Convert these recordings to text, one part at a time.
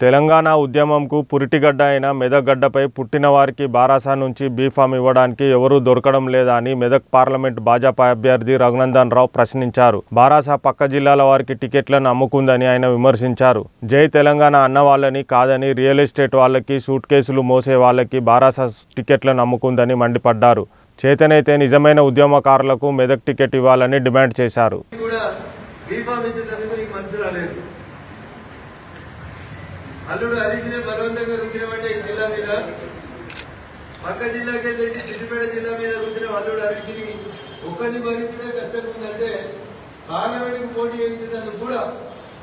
తెలంగాణ ఉద్యమంకు పురిటిగడ్డ అయిన మెదక్గడ్డపై పుట్టిన వారికి బారాసా నుంచి బీఫామ్ ఇవ్వడానికి ఎవరూ దొరకడం లేదా అని మెదక్ పార్లమెంట్ భాజపా అభ్యర్థి రఘునందన్ రావు ప్రశ్నించారు. బారాసా పక్క జిల్లాల వారికి టికెట్లను అమ్ముకుందని ఆయన విమర్శించారు. జై తెలంగాణ అన్న వాళ్ళని కాదని రియల్ ఎస్టేట్ వాళ్ళకి సూట్ కేసులు మోసే వాళ్ళకి బారాసా టికెట్లను అమ్ముకుందని మండిపడ్డారు. చేతనైతే నిజమైన ఉద్యమకారులకు మెదక్ టికెట్ ఇవ్వాలని డిమాండ్ చేశారు. అల్లుడు హరీష్ని బలవంతంగా రుద్దినమంటే ఈ జిల్లా మీద. పక్క జిల్లాకే తెచ్చి సిద్దిపేట జిల్లా మీద రుద్దిన అల్లుడు హరీష్ని ఒక్కరిని భరించడే కష్టం ఉందంటే పార్లమెంట్కి పోటీ చేయించేందుకు కూడా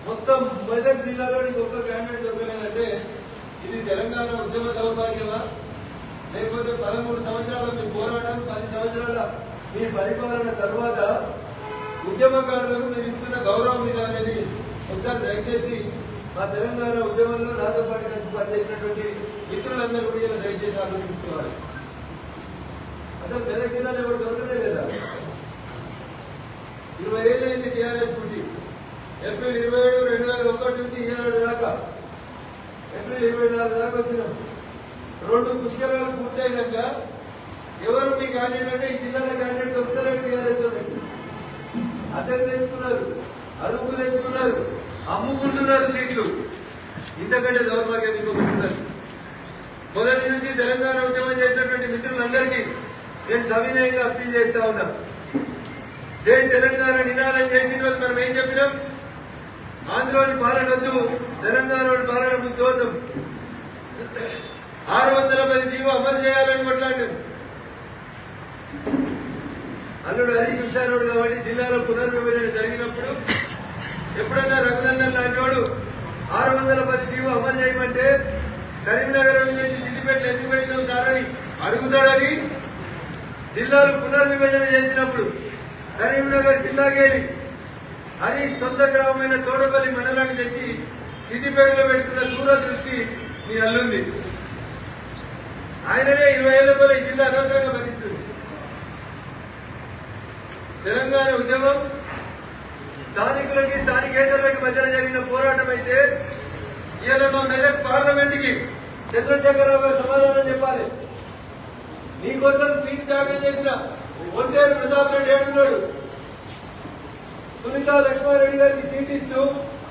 మొత్తం మెదక్ జిల్లాలోని గొప్ప ఒక్క క్యాండిడేట్ దొరకలేదంటే ఇది తెలంగాణ ఉద్యమ దౌర్భాగ్యమా? లేకపోతే పదమూడు సంవత్సరాల మీ పోరాటం పది సంవత్సరాల మీ పరిపాలన తర్వాత ఉద్యమకారులకు మీరు ఇస్తున్న గౌరవం మీద అనేది ఒకసారి దయచేసి మా తెలంగాణ ఉద్యమంలో నాతో పాటు కలిసి పనిచేసినటువంటి మిత్రులందరూ కూడా ఇలా దయచేసి ఆలోచించుకోవాలి అసలు మెదక్ జిల్లాలో ఎవరు దొరకదే లేదా? ఇరవై ఏళ్ళు అయింది టీఆర్ఎస్ పుట్టి ఏప్రిల్ ఇరవై ఏడు రెండు వేల ఒకటి నుంచి ఇరవై దాకా. ఏప్రిల్ ఇరవై నాలుగు దాకా వచ్చినాం. రెండు పుష్కరాలు పూర్తయినాక ఎవరు మీ క్యాండిడేట్ ఈ జిల్లాలో అమ్ముకుంటున్నారు సీట్లు. ఇంతకంటే దౌర్భాగ్యం ఇంకొకటి మొదటి నుంచి తెలంగాణ ఉద్యమం చేసినటువంటి మిత్రులందరికీ నేను సవినయంగా అప్పీల్ చేస్తా ఉన్నా. జై తెలంగాణ నినాదం చేసిన రోజు మనం ఏం చెప్పినాం? ఆంధ్రలోని పాలన వద్దు తెలంగాణలోని పాలన వద్దు ఆరు వందల పది జీవో అమలు చేయాలని కొట్లాడినాం. అల్లుడు హరీష్ హుషారుడు కాబట్టి జిల్లాలో పునర్విభజన ఎప్పుడైనా రఘునందన్ లాంటి వాడు ఆరు వందల పది జీవో అమలు చేయమంటే కరీంనగర్ నుంచి సిద్దిపేటలు ఎందుకు పెట్టినాం సార్ అని అడుగుతాడని జిల్లాలు పునర్విభజన చేసినప్పుడు కరీంనగర్ జిల్లాకేలి హరీష్ సొంత గ్రామమైన తోడపల్లి మండలాన్ని తెచ్చి సిద్దిపేటలో పెట్టుకున్న దూరదృష్టి మీ అల్లుంది. ఆయననే ఇరవై ఏళ్ళ పోలే ఈ జిల్లా అనవసరంగా భరిస్తుంది తెలంగాణ ఉద్యమం స్థానికులకి స్థానికేతరులకి మధ్యన జరిగిన పోరాటం అయితే ఇవాళ మా మెదక్ పార్లమెంట్కి చంద్రశేఖరరావు గారు సమాధానం చెప్పాలి. నీకోసం సీట్ త్యాగం చేసిన ఒంటేరు ప్రతాప్ రెడ్డి ఏడున్నాడు. సునీత లక్ష్మారెడ్డి గారికి సీట్ ఇస్తూ